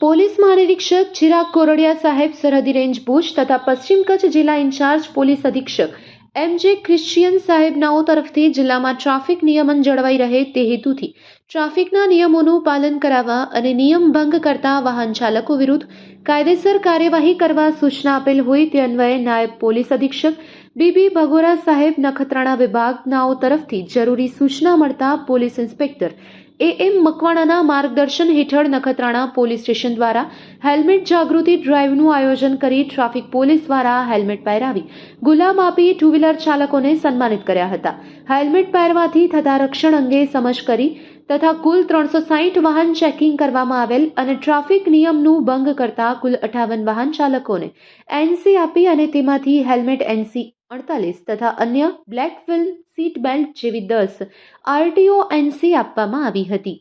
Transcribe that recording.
અધિક્ષક ચિરાગ કોરડિયા સાહેબ સરહદી રેન્જ ભુજ તથા પશ્ચિમ કચ્છ જિલ્લા ઇન્ચાર્જ પોલીસ અધિક્ષક એમ જે ક્રિશ્ચિયન સાહેબનાઓ તરફથી જિલ્લામાં ટ્રાફિક નિયમન જળવાઈ રહે તે હેતુથી ટ્રાફિકના નિયમોનું પાલન કરાવવા અને નિયમ ભંગ કરતા વાહન ચાલકો વિરુદ્ધ કાયદેસર કાર્યવાહી કરવા સૂચના આપેલ હોય તે અન્વયે નાયબ પોલીસ અધિક્ષક બીબી ભગોરા સાહેબ નખત્રાણા વિભાગનાઓ તરફથી જરૂરી સૂચના મળતા પોલીસ ઇન્સ્પેક્ટર એ એમ મકવાણાના માર્ગદર્શન હેઠળ નખત્રાણા પોલીસ સ્ટેશન દ્વારા હેલ્મેટ જાગૃતિ ડ્રાઈવનું આયોજન કરી ટ્રાફિક પોલીસ દ્વારા હેલ્મેટ પહેરાવી ગુલામ આપી ટુ વ્હીલર ચાલકોને સન્માનિત કર્યા હતા. હેલ્મેટ પહેરવાથી થતા રક્ષણ અંગે સમજ કરી તથા કુલ ત્રણસો સાહીઠ વાહન ચેકિંગ કરવામાં આવેલ અને ટ્રાફિક નિયમનું ભંગ કરતા કુલ અઠાવન વાહન ચાલકોને એનસી આપી અને તેમાંથી હેલ્મેટ એનસી અડતાલીસ તથા અન્ય બ્લેક ફિલ્મ સીટ બેલ્ટ જેવી દસ આરટીઓ એનસી આપવામાં આવી હતી.